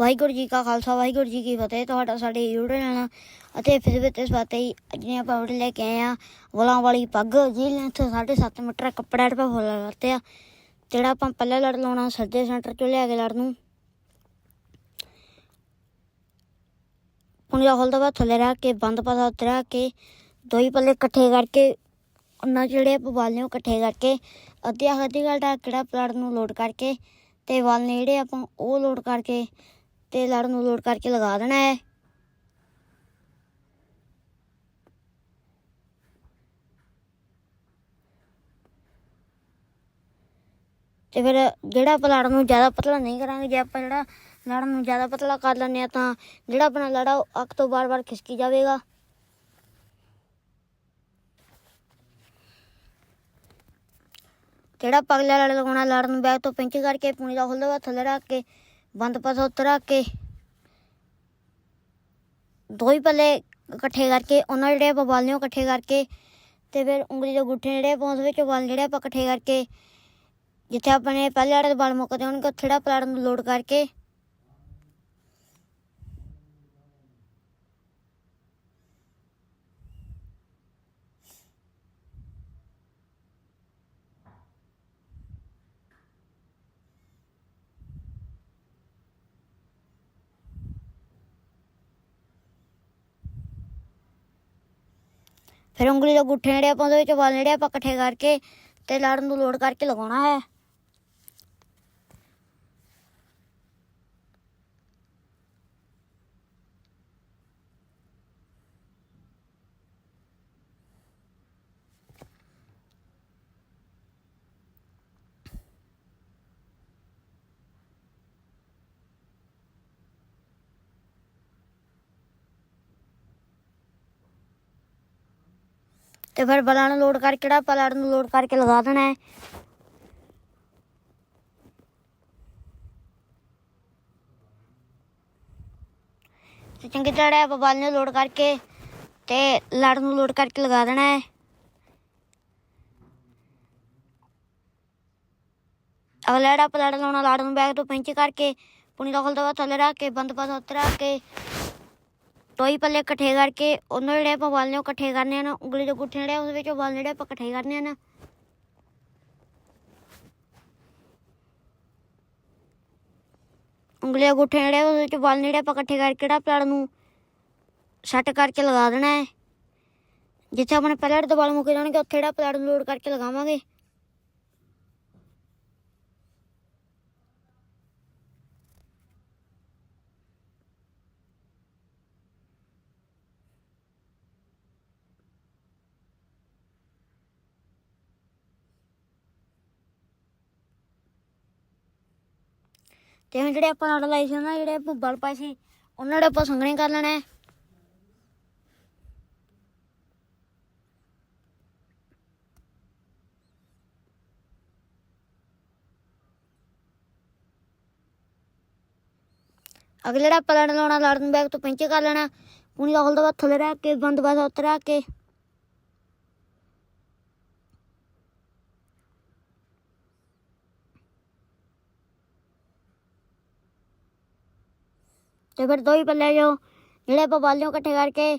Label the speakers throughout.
Speaker 1: ਵਾਹਿਗੁਰੂ ਜੀ ਕਾ ਖਾਲਸਾ, ਵਾਹਿਗੁਰੂ ਜੀ ਕੀ ਫਤਿਹ। ਤੁਹਾਡਾ ਸਾਡੇ YouTube ਚੈਨਲ ਅਤੇ ਫਿਜ਼ਿਕਸ ਤੇ ਸਵਾਤੇ ਹੀ ਅੱਜ ਨੇ ਆਪਾਂ ਵੀਡੀਓ ਲੈ ਕੇ ਆਏ ਆ ਵਲਾਂ ਵਾਲੀ ਪੱਗ। ਜੀ ਲੈਂਥ 7.5 ਮੀਟਰ ਕੱਪੜਾ ਰਪਾ ਫੁੱਲ ਕਰਤੇ ਆ ਜਿਹੜਾ ਆਪਾਂ ਪਹਿਲਾਂ ਲੜ ਲਾਉਣਾ ਸੱਜੇ ਸੈਂਟਰ ਚੋਂ ਲਿਆ ਕੇ ਲੜ ਨੂੰ। ਪੁਣਿਆ ਖੋਲਦਾ ਵਾ ਥੱਲੇ ਰੱਖ ਕੇ, ਬੰਦ ਪਾਸਾ ਉੱਤੇ ਰੱਖ ਕੇ ਦੋਈ ਪੱਲੇ ਇਕੱਠੇ ਕਰਕੇ, ਉਹਨਾਂ ਜਿਹੜੇ ਆਪਾਂ ਵਾਲ ਨੇ ਉਹ ਇਕੱਠੇ ਕਰਕੇ ਅੱਧੀ ਅੱਧੀ ਘੰਟਾ ਕਿਹੜਾ ਪਲਾਟ ਨੂੰ ਲੋਡ ਕਰਕੇ, ਤੇ ਵਾਲ ਨੇ ਜਿਹੜੇ ਆਪਾਂ ਉਹ ਲੋਡ ਕਰਕੇ ਤੇ ਲੜ ਨੂੰ ਲੋਡ ਕਰਕੇ ਲਗਾ ਦੇਣਾ ਹੈ। ਤੇ ਫਿਰ ਜਿਹੜਾ ਆਪਾਂ ਲੜ ਨੂੰ ਜ਼ਿਆਦਾ ਪਤਲਾ ਨਹੀਂ ਕਰਾਂਗੇ, ਜੇ ਆਪਾਂ ਜਿਹੜਾ ਲੜ ਨੂੰ ਜ਼ਿਆਦਾ ਪਤਲਾ ਕਰ ਲੈਂਦੇ ਆ ਤਾਂ ਜਿਹੜਾ ਆਪਣਾ ਲੜਾ ਉਹ ਅੱਖ ਤੋਂ ਬਾਰ-ਬਾਰ ਖਿਸਕੀ ਜਾਵੇਗਾ। ਜਿਹੜਾ ਪਗਲਾ ਲੜ ਲਗਾਉਣਾ ਲੜ ਨੂੰ ਬੈਗ ਤੋਂ ਪਿੰਚ ਕਰਕੇ, ਪੂਣੀ ਦਾ ਖੁੱਲਦਾ ਥੱਲੇ ਰੱਖ ਕੇ ਬੰਦ ਪਾਸਾ ਉੱਤੇ ਕੇ ਦੋ ਹੀ ਪੱਲੇ ਇਕੱਠੇ ਕਰਕੇ, ਉਹਨਾਂ ਜਿਹੜੇ ਆਪਾਂ ਵਾਲ ਨੇ ਉਹ ਇਕੱਠੇ ਕਰਕੇ ਤੇ ਫਿਰ ਉਂਗਲੀ ਦੇ ਗੁੱਠੇ ਜਿਹੜੇ ਆਪਾਂ ਉਸ ਵਿੱਚ ਵਾਲ ਜਿਹੜੇ ਆਪਾਂ ਇਕੱਠੇ ਕਰਕੇ ਜਿੱਥੇ ਆਪਣੇ ਪਹਿਲੇ ਵਾਲੇ ਦੇ ਵਾਲ ਮੁੱਕਦੇ ਹੋਣਗੇ ਉੱਥੇ ਜਿਹੜਾ ਪਲਾਟ ਨੂੰ ਲੋਡ ਕਰਕੇ ਫਿਰ ਉਂਗਲੀ ਦੇ ਗੁੱਠੇ ਨੇੜੇ ਆਪਾਂ ਉਹਦੇ ਵਿੱਚ ਵਾਲ ਨੇੜੇ ਆਪਾਂ ਇਕੱਠੇ ਕਰਕੇ ਤੇ ਲੜ ਨੂੰ ਲੋਡ ਕਰਕੇ ਲਗਾਉਣਾ ਹੈ। ਤੇ ਫਿਰ ਬਲਾਂ ਨੂੰ ਲੋਡ ਕਰਕੇ ਜਿਹੜਾ ਆਪਾਂ ਲੜ ਨੂੰ ਲੋਡ ਕਰਕੇ ਲਗਾ ਦੇਣਾ ਹੈ। ਤੇ ਚੰਗੀ ਤਰ੍ਹਾਂ ਆਪਾਂ ਬਲ ਨੂੰ ਲੋਡ ਕਰਕੇ ਤੇ ਲੜ ਨੂੰ ਲੋਡ ਕਰਕੇ ਲਗਾ ਦੇਣਾ ਹੈ। ਅਗਲਾ ਜਿਹੜਾ ਆਪਾਂ ਲੜ ਲਾਉਣਾ ਲੜ ਨੂੰ ਬੈਗ ਤੋਂ ਪਿੰਚ ਕਰਕੇ, ਪੁਣੀ ਦਾ ਖੁੱਲਦਾ ਵਾ ਥੱਲੇ ਰੱਖ ਕੇ, ਬੰਦ ਪਾਸਾ ਉੱਤੇ ਰੱਖ ਕੇ ਟੋਈ ਪੱਲੇ ਇਕੱਠੇ ਕਰਕੇ ਉਹਨਾਂ ਜਿਹੜੇ ਆਪਾਂ ਵਾਲ ਨੇ ਉਹ ਇਕੱਠੇ ਕਰਨੇ ਹਨ ਉਂਗਲੀ ਦੇ ਗੁੱਠੇ ਜਿਹੜੇ ਆ, ਉਸ ਵਿੱਚ ਵਾਲ ਜਿਹੜੇ ਆਪਾਂ ਇਕੱਠੇ ਕਰਨੇ ਹਨ ਉਂਗਲੀ ਦੇ ਗੁੱਠੇ ਜਿਹੜੇ ਉਹਦੇ ਵਿੱਚ ਵਾਲ ਜਿਹੜੇ ਆਪਾਂ ਇਕੱਠੇ ਕਰਕੇ ਜਿਹੜਾ ਪਲਾੜ ਨੂੰ ਸੈੱਟ ਕਰਕੇ ਲਗਾ ਦੇਣਾ ਹੈ। ਜਿੱਥੇ ਆਪਣੇ ਪਹਿਲੇ ਦੇ ਵਾਲ ਮੁੱਕ ਜਾਣਗੇ ਉੱਥੇ ਜਿਹੜਾ ਪਲਾੜ ਨੂੰ ਲੋਡ ਕਰਕੇ ਲਗਾਵਾਂਗੇ। ਤੇ ਹੁਣ ਜਿਹੜੇ ਆਪਾਂ ਨਾਲ ਲਾਈ ਸੀ ਉਹਨਾਂ ਜਿਹੜੇ ਭੁੱਬਲ ਬਲ ਸੀ, ਉਹਨਾਂ ਦੇ ਆਪਾਂ ਸੰਗਣੇ ਕਰ ਲੈਣਾ ਹੈ। ਅਗਲੇ ਜਿਹੜਾ ਆਪਾਂ ਲੜ ਲਾਉਣਾ ਲੜ ਬੈਗ ਤੋਂ ਪਿੰਚ ਕਰ ਲੈਣਾ ਪੂਣੀ ਦਾ ਖੁੱਲਦਾ ਥੱਲੇ ਰੱਖ ਕੇ ਬੰਦ ਬਾਸਾ ਉੱਤੇ ਰੱਖ ਕੇ। ਤੇ ਫਿਰ ਦੋ ਹੀ ਪੱਲੇ ਜੋ ਜਿਹੜੇ ਆਪਾਂ ਬਾਲਿਓ ਇਕੱਠੇ ਕਰਕੇ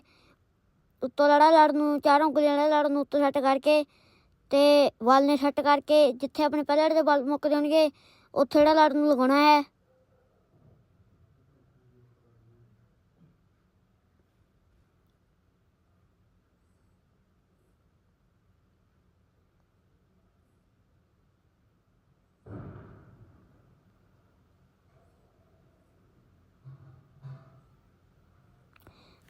Speaker 1: ਉੱਤੋਂ ਲੜਾ ਲੜ ਨੂੰ, ਚਾਰੋਂ ਗੁਲੀਆਂ ਲੜਾ ਲੜ ਨੂੰ ਉੱਤੋਂ ਸੈੱਟ ਕਰਕੇ ਤੇ ਵਾਲ ਨੇ ਸੈੱਟ ਕਰਕੇ ਜਿੱਥੇ ਆਪਣੇ ਪਹਿਲੇ ਲੜ ਦੇ ਬਾਲ ਮੁੱਕ ਜਾਣਗੇ ਉੱਥੇ ਜਿਹੜਾ ਲੜ ਨੂੰ ਲਗਾਉਣਾ ਹੈ।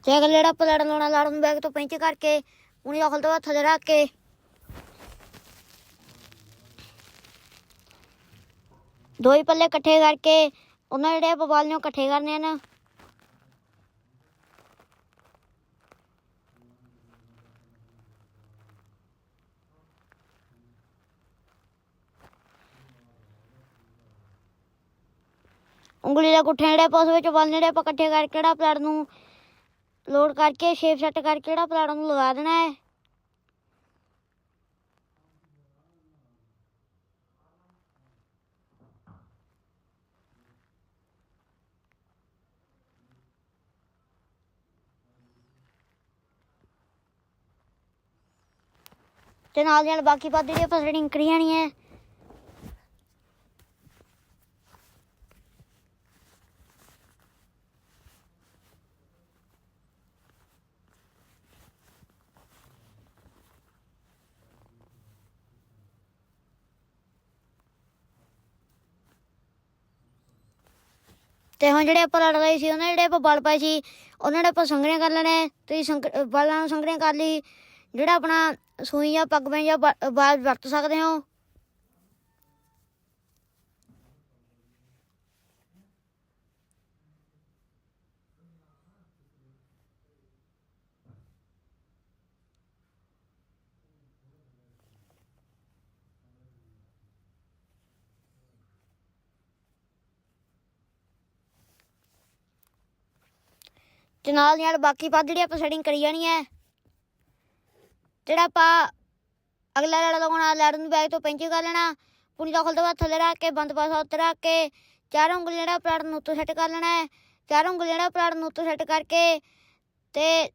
Speaker 1: ਤੇ ਜਿਹੜਾ ਆਪਾਂ ਲਾਉਣਾ ਲੜ ਨੂੰ ਬੈਗ ਤੋਂ ਪਿੰਚ ਕਰਕੇ ਪੂਣੀ ਅਖਲ ਤੋਂ ਥੱਲੇ ਰੱਖ ਕੇ। ਦੋ ਹੀ ਪੱਲੇ ਇਕੱਠੇ ਕਰਕੇ, ਉਹਨਾਂ ਜਿਹੜੇ ਆਪਾਂ ਵਾਲ ਨੇ ਉਹ ਇਕੱਠੇ ਕਰਨੇ ਹਨ ਉਂਗਲੀ ਦਾ ਗੁੱਠੇ ਜਿਹੜੇ ਆਪਾਂ ਉਸ ਵਿੱਚ ਵਾਲ ਜਿਹੜੇ ਆਪਾਂ ਇਕੱਠੇ ਕਰਕੇ ਜਿਹੜਾ ਪਲੜ ਨੂੰ ਲੋਡ ਕਰਕੇ ਸ਼ੇਪ ਸੈੱਟ ਕਰਕੇ ਜਿਹੜਾ ਪਲਾਟ ਨੂੰ ਲਗਾ ਦੇਣਾ ਹੈ। ਤੇ ਨਾਲ ਨਾਲ ਬਾਕੀ ਪਾਦੇ ਦੀ ਫਸਲ ਸੈਟਿੰਗ ਕਰੀ ਜਾਣੀ ਹੈ ਤੇ ਹੁਣ ਜਿਹੜੇ ਆਪਾਂ ਲੜ ਰਹੇ ਸੀ, ਉਹਨਾਂ ਜਿਹੜੇ ਆਪਾਂ ਬਲ ਪਾਏ ਸੀ, ਉਹਨਾਂ ਦੇ ਆਪਾਂ ਸੰਗਰੀਆਂ ਕਰ ਲੈਣੇ, ਤੁਸੀਂ ਸੰਗ ਬਾਲਾਂ ਨੂੰ ਸੰਗਰੀਆਂ ਕਰ ਲਈ, ਜਿਹੜਾ ਆਪਣਾ ਸੂਈ ਜਾਂ ਪੱਗ ਬੈਂ ਜਾਂ ਬ- ਬਾਲ ਵਰਤ ਸਕਦੇ ਹੋ। ਤੇ ਨਾਲ ਦੀ ਨਾਲ ਬਾਕੀ ਪੱਗ ਜਿਹੜੀ ਆਪਾਂ ਸੈਟਿੰਗ ਕਰੀ ਜਾਣੀ ਹੈ, ਜਿਹੜਾ ਆਪਾਂ ਅਗਲਾ ਲੜ ਲਗਾਉਣਾ ਲੜ ਨੂੰ ਬੈਗ ਤੋਂ ਪੈਂਚੀ ਕਰ ਲੈਣਾ ਪੁਣੀ ਦਾ ਖੁੱਲਦਾ ਥੱਲੇ ਰੱਖ ਕੇ ਬੰਦ ਪਾਸਾ ਉੱਤੇ ਰੱਖ ਕੇ ਚਾਰ ਉਂਗਲ ਜਿਹੜਾ ਪਲਾਟ ਨੂੰ ਉੱਤੋਂ ਸੈੱਟ ਕਰ ਲੈਣਾ ਹੈ, ਚਾਰ ਉਂਗਲ ਜਿਹੜਾ ਪਲਾਟ ਨੂੰ ਉੱਤੋਂ ਸੈੱਟ ਕਰਕੇ ਤੇ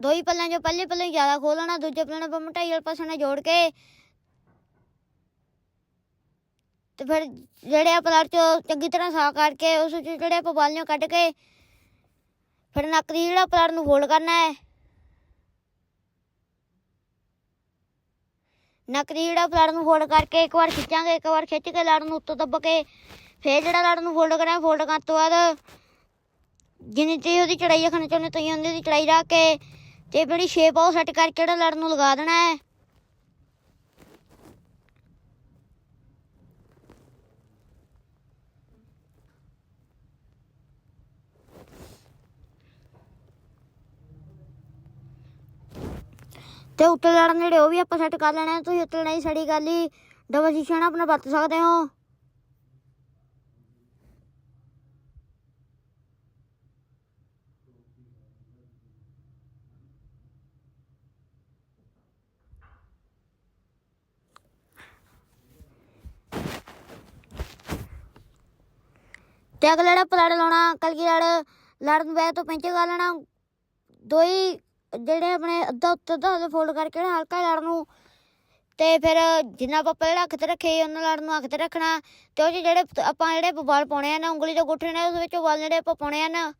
Speaker 1: ਦੋ ਹੀ ਪੱਲਿਆਂ ਚੋਂ ਪਹਿਲੇ ਪੱਲੇ ਜ਼ਿਆਦਾ ਖੋਲ ਲੈਣਾ, ਦੂਜੇ ਪੱਲੇ ਨਾਲ ਮਟਾਈ ਵਾਲੇ ਪਾਸੇ ਨਾਲ ਜੋੜ ਕੇ ਤੇ ਫਿਰ ਜਿਹੜੇ ਆ ਪਲਾਟ ਚੋਂ ਚੰਗੀ ਤਰ੍ਹਾਂ ਸਾਫ਼ ਕਰਕੇ ਉਸ ਚ ਜਿਹੜੇ ਆਪਾਂ ਬਾਲੀਆਂ ਕੱਢ ਕੇ ਫਿਰ ਨੱਕ ਦੀ ਜਿਹੜਾ ਪਲਾਟ ਨੂੰ ਫੋਲਡ ਕਰਨਾ ਹੈ। ਨੱਕ ਦੀ ਜਿਹੜਾ ਪਲਾਟ ਨੂੰ ਫੋਲਡ ਕਰਕੇ ਇੱਕ ਵਾਰ ਖਿੱਚਾਂਗੇ, ਇੱਕ ਵਾਰ ਖਿੱਚ ਕੇ ਲੜ ਨੂੰ ਉੱਤੋਂ ਦੱਬ ਕੇ ਫਿਰ ਜਿਹੜਾ ਲੜ ਨੂੰ ਫੋਲਡ ਕਰਨਾ ਫੋਲਡ ਕਰਨ ਤੋਂ ਬਾਅਦ ਜਿੰਨੀ ਤੇ ਉਹਦੀ ਚੜਾਈ ਰੱਖਣੀ ਚਾਹੁੰਦੇ ਤੁਸੀਂ ਉਹਦੀ ਚੜਾਈ ਰੱਖ ਕੇ ਤੇ ਜਿਹੜੀ ਸ਼ੇਪ ਆ ਉਹ ਸੈੱਟ ਕਰਕੇ ਜਿਹੜਾ ਲੜ ਨੂੰ ਲਗਾ ਦੇਣਾ ਹੈ। ਤੇ ਉੱਤੇ ਲੜਨ ਜਿਹੜੇ ਉਹ ਵੀ ਆਪਾਂ ਸੈੱਟ ਕਰ ਲੈਣੇ ਆ। ਤੁਸੀਂ ਉੱਤੇ ਨਹੀਂ ਸੜੀ ਗੱਲ ਹੀ ਡਬਲ ਸ਼ੀਸ਼ਾ ਨਾਲ ਆਪਣਾ ਵਰਤ ਸਕਦੇ ਹੋ ਤੇ ਅਗਲਾ ਜਿਹੜਾ ਪਲੜ ਲਾਉਣਾ, ਕਲਗੀ ਲੜ ਲੜ ਨੂੰ ਤੋਂ ਪੈਂਚੇ ਕਰ ਲੈਣਾ ਦੋ ਹੀ ਜਿਹੜੇ ਆਪਣੇ ਅੱਧਾ ਉੱਤੇ ਅੱਧਾ ਫੋਲਡ ਕਰਕੇ ਨਾ ਹਲਕਾ ਲੜ ਨੂੰ, ਤੇ ਫਿਰ ਜਿੰਨਾ ਆਪਾਂ ਪਹਿਲਾਂ ਹੱਥ ਤੇ ਰੱਖੇ ਉਹਨਾਂ ਲੜ ਨੂੰ ਹੱਥ ਤੇ ਰੱਖਣਾ, ਤੇ ਉਹ 'ਚ ਜਿਹੜੇ ਆਪਾਂ ਜਿਹੜੇ ਬਲ ਪਾਉਣੇ ਆ ਨਾ, ਉਂਗਲੀ ਦੇ ਗੁੱਠੇ ਨੇ ਉਸ ਵਿੱਚ ਵਾਲ ਜਿਹੜੇ ਆਪਾਂ ਪਾਉਣੇ ਆ ਨਾ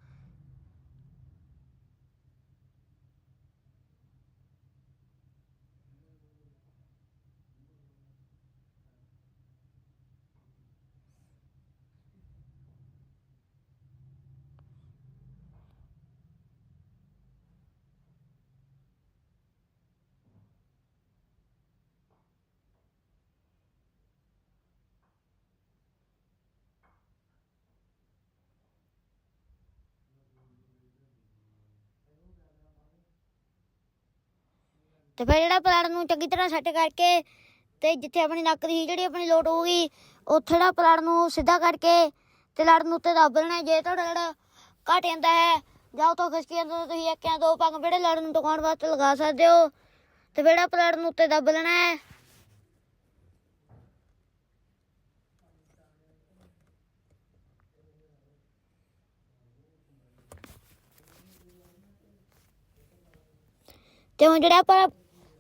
Speaker 1: ਤੇ ਫਿਰ ਜਿਹੜਾ ਪਲਾੜ ਨੂੰ ਚੰਗੀ ਤਰ੍ਹਾਂ ਸੈੱਟ ਕਰਕੇ ਤੇ ਜਿੱਥੇ ਆਪਣੀ ਨੱਕ ਦੀ ਜਿਹੜੀ ਆਪਣੀ ਲੋਟ ਹੋਊਗੀ, ਉੱਥੇ ਜਿਹੜਾ ਪਲਾੜ ਨੂੰ ਸਿੱਧਾ ਕਰਕੇ ਤੇ ਲੜ ਨੂੰ ਉੱਤੇ ਦੱਬ ਲੈਣਾ ਜੇ ਤੁਹਾਡਾ ਲੜ ਘਟ ਜਾਂਦਾ ਹੈ, ਜਾਂ ਉਤੋਂ ਖਿਸਕੀ ਜਾਂਦਾ ਤਾਂ ਤੁਸੀਂ ਇੱਕ ਜਾਂ ਦੋ ਪੰਗ ਜਿਹੜੇ ਲੜ ਨੂੰ ਟਿਕਾਉਣ ਵਾਸਤੇ ਲਗਾ ਸਕਦੇ ਹੋ। ਤੇ ਫਿਰ ਜਿਹੜਾ ਪਲਾੜ ਨੂੰ ਉੱਤੇ ਦੱਬ ਲੈਣਾ ਹੈ, ਤੇ ਹੁਣ ਜਿਹੜਾ ਆਪਾਂ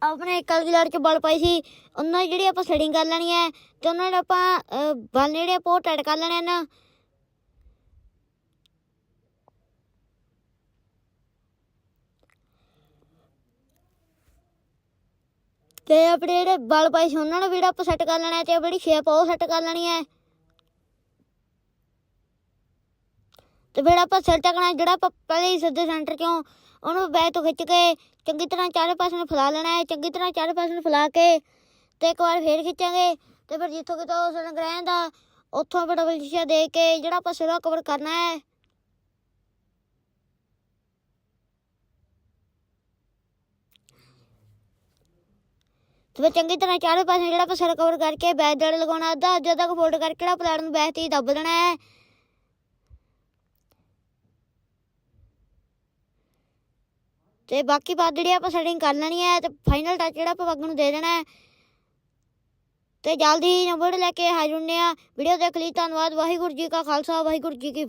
Speaker 1: ਆਪਣੇ ਕਲਗੀਲਰ ਚ ਬਲ ਪਾਈ ਸੀ, ਉਹਨਾਂ ਦੀ ਜਿਹੜੀ ਆਪਾਂ ਸੈਟਿੰਗ ਕਰ ਲੈਣੀ ਹੈ, ਤੇ ਉਹਨਾਂ ਦੇ ਆਪਾਂ ਬਲ ਜਿਹੜੇ ਆਪਾਂ ਉਹ ਟੈਡ ਕਰ ਲੈਣੇ ਨੇ ਤੇ ਆਪਣੇ ਜਿਹੜੇ ਬਲ ਪਾਈ ਸੀ, ਉਹਨਾਂ ਨੂੰ ਵੀ ਜਿਹੜਾ ਆਪਾਂ ਸੈੱਟ ਕਰ ਲੈਣਾ ਹੈ, ਤੇ ਜਿਹੜੀ ਸ਼ੇਪ ਆ ਉਹ ਸੈੱਟ ਕਰ ਲੈਣੀ ਹੈ। ਤੇ ਫਿਰ ਆਪਾਂ ਸਿਰ ਚੱਕਣਾ ਜਿਹੜਾ ਆਪਾਂ ਪਹਿਲੇ ਹੀ ਸਿੱਧੇ ਸੈਂਟਰ ਚੋਂ ਉਹਨੂੰ ਬੈਕ ਤੋਂ ਖਿੱਚ ਕੇ ਚੰਗੀ ਤਰ੍ਹਾਂ ਚਾਰੇ ਪਾਸੇ ਨੂੰ ਫੈਲਾ ਲੈਣਾ ਹੈ, ਚੰਗੀ ਤਰ੍ਹਾਂ ਚਾਰੇ ਪਾਸੇ ਨੂੰ ਫੈਲਾ ਕੇ ਤੇ ਇੱਕ ਵਾਰ ਫੇਰ ਖਿੱਚਾਂਗੇ ਤੇ ਫਿਰ ਜਿੱਥੋਂ ਕਿਤੋਂ ਉਸ ਰੰਗ ਦਾ, ਉੱਥੋਂ ਆਪਾਂ ਡਬਲ ਸ਼ੀਸ਼ਾ ਦੇ ਕੇ ਜਿਹੜਾ ਆਪਾਂ ਸਿਰਾ ਕਵਰ ਕਰਨਾ ਹੈ। ਤੇ ਫਿਰ ਚੰਗੀ ਤਰ੍ਹਾਂ ਚਾਰੇ ਪਾਸੇ ਜਿਹੜਾ ਆਪਾਂ ਸਿਰ ਕਵਰ ਕਰਕੇ ਬੈਕ ਦੜ ਲਗਾਉਣਾ ਅੱਧਾ ਅੱਧਾ ਤੱਕ ਫੋਲਡ ਕਰਕੇ ਜਿਹੜਾ ਪਲਾਟ ਨੂੰ ਬੈਕ ਤੇ ਹੀ ਦੱਬ ਦੇਣਾ ਹੈ। ਤੇ ਬਾਕੀ ਬਾਤ ਜਿਹੜੀ ਆਪਾਂ ਸੈਟਿੰਗ ਕਰ ਲੈਣੀ ਹੈ ਤੇ ਫਾਈਨਲ ਟੱਚ ਜਿਹੜਾ ਆਪਾਂ ਪੱਗ ਨੂੰ ਦੇ ਦੇਣਾ ਹੈ। ਤੇ ਜਲਦੀ ਹੀ ਨੰਬਰ ਲੈ ਕੇ ਹਾਜ਼ਰ ਹੁੰਨੇ ਆ ਵੀਡੀਓ ਦੇਖ ਲਈ, ਧੰਨਵਾਦ, ਵਾਹਿਗੁਰੂ ਜੀ ਕਾ ਖਾਲਸਾ, ਵਾਹਿਗੁਰੂ ਜੀ ਕੀ ਫਤਿਹ।